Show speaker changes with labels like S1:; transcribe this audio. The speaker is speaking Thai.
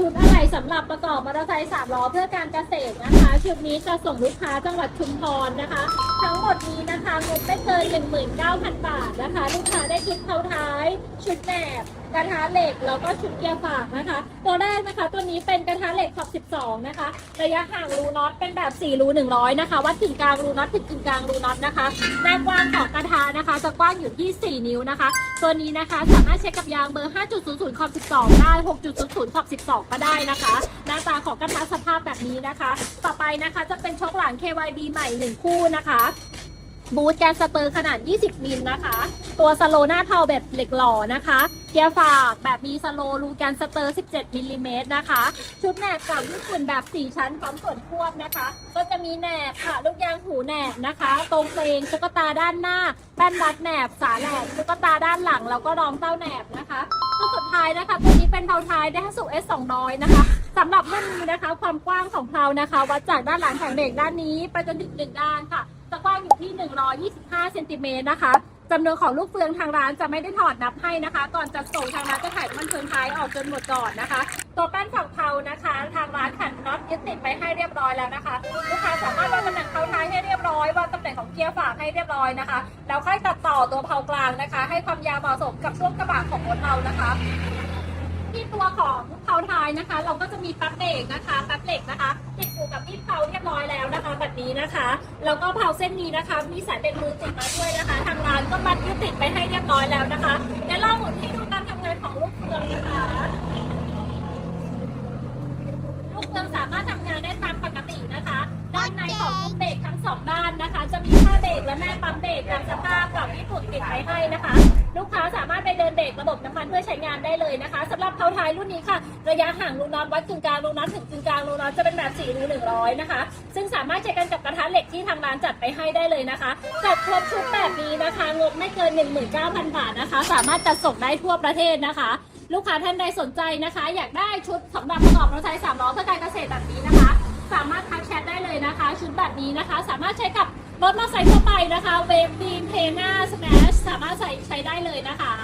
S1: ชุดอะไรสำหรับประกอบมอเตอร์ไซค์สามล้อเพื่อการเกษตรนะคะ ชุดนี้จะส่งลูกค้าจังหวัดชุมพรนะคะ ทั้งหมดนี้นะคะงบไม่เกิน19,000 บาทนะคะลูก ชุดเท้าท้าย ชุดแหนบกระทะเหล็กแล้วก็ชุดเกียร์ฝากนะคะ ตัวแรกนะคะตัวนี้เป็นกระทะเหล็กขอบ 12 นะคะ ระยะห่างรูน็อตเป็นแบบ 4 รู 100 นะคะ วัดถึงกลางรูน็อตถึงกึ่งกลางรูน็อตนะคะหน้ากว้างของกระทะนะคะ จะกว้างอยู่ที่ 4 นิ้วนะคะ ตัวนี้นะคะสามารถเช็คกับยางเบอร์ 5.00ขอบ12 ได้ 6.00ขอบ12 ก็ได้นะคะ หน้าตาของกระทะสภาพแบบนี้นะคะ ต่อไปนะคะจะเป็นช็อคหลัง KYB ใหม่ 1 คู่นะคะ บูทแกนสเตอร์ขนาด 20 มิลนะคะ ตัวสโลหน้าเทาแบบเหล็กหล่อนะคะ เกียร์ฝากแบบมีสโลรูแกนสเตอร์ 17 มิลลิเมตรนะคะ ชุดแหนบเก่าญี่ปุ่นแบบ 4 ชั้นพร้อมส่วนควบนะคะ ก็จะมีแหนบค่ะ ลูกยางหูแหนบนะคะ ตรงเพลงตุ๊กตาด้านหน้า แป้นรัดแหนบ สาแหนบตุ๊กตาด้านหลัง แล้วก็รองเต้าแหนบนะคะตัวสุดท้ายนะคะ ตัวนี้เป็นเพลาท้ายได้สุ S 200นะคะสำหรับรุ่นนี้นะคะ ความกว้างของเพลานะคะ วัดจากด้านหลังแผงเหล็กด้านนี้ไปจนถึงหนึ่งด้านค่ะ จะกว้างอยู่ที่ 125เซนติเมตรนะคะจำนวนของลูกเฟืองทางร้านจะไม่ได้ถอดนับให้นะคะ ก่อนจะส่งทางร้านจะถ่ายมันเฟืองท้ายออกจนหมดก่อนนะคะ ตัวแป้นฝั่งเผานะคะ ทางร้านขันน็อตยึดติดไปให้เรียบร้อยแล้วนะคะลูกค้าสามารถวางตำแหน่งเผาท้ายให้เรียบร้อยวางตำแหน่งของเกียร์ฝากให้เรียบร้อยนะคะ แล้วค่อยตัดต่อตัวเผากลางนะคะ ให้ความยาวเหมาะสมกับช่วงกระบะของรถเรานะคะที่ตัวของเผาท้ายนะคะ เราก็จะมีปั๊บเบรกนะคะปั๊บเหล็กนะคะติดอยู่กับที่เผาเรียบร้อยแล้ว นี้นะคะแล้วก็เผาเส้นนี้นะคะ มีสายเป็นมือติดมาด้วยนะคะ ทางร้านก็มัดยึดติดไปให้เรียบร้อยแล้วนะคะเดี๋ยวเราหมุนให้ดูการทำงานของลูกเฟืองนะคะ ลูกเฟืองสามารถทำงานได้ตามปกตินะคะ ด้านในของลูกเบรกทั้งสองด้านนะคะ จะมีผ้าเบรกและแม่ปั๊มเบรกตามสภาพกล่องที่ถูกติดไว้ให้นะคะ ลูกค้าสามารถไปเดินเบรกระบบน้ำมันเพื่อใช้งานได้เลยนะคะสำหรับเท้าท้ายรุ่นนี้ค่ะ ระยะห่างรูน็อตวัดกึ่งกลางรูน็อตถึงกึ่งกลางรูน็อตจะเป็นแบบ4รู100 นะคะ ซึ่งสามารถใช้กันกับกระทะเหล็กที่ทางร้านจัดไปให้ได้เลยนะคะจัดครบชุดแบบนี้นะคะงบไม่เกิน 19,000 บาทนะคะ สามารถจัดส่งได้ทั่วประเทศนะคะลูกค้าท่านใดสนใจนะคะ อยากได้ชุดสำหรับประกอบรถไฟสามล้อเพื่อการเกษตรแบบนี้นะคะ สามารถทักแชทได้เลยนะคะ ชุดแบบนี้นะคะ สามารถใช้กับรถมอเตอร์ไซค์ทั่วไปนะคะ เวฟบีมเพ นะคะ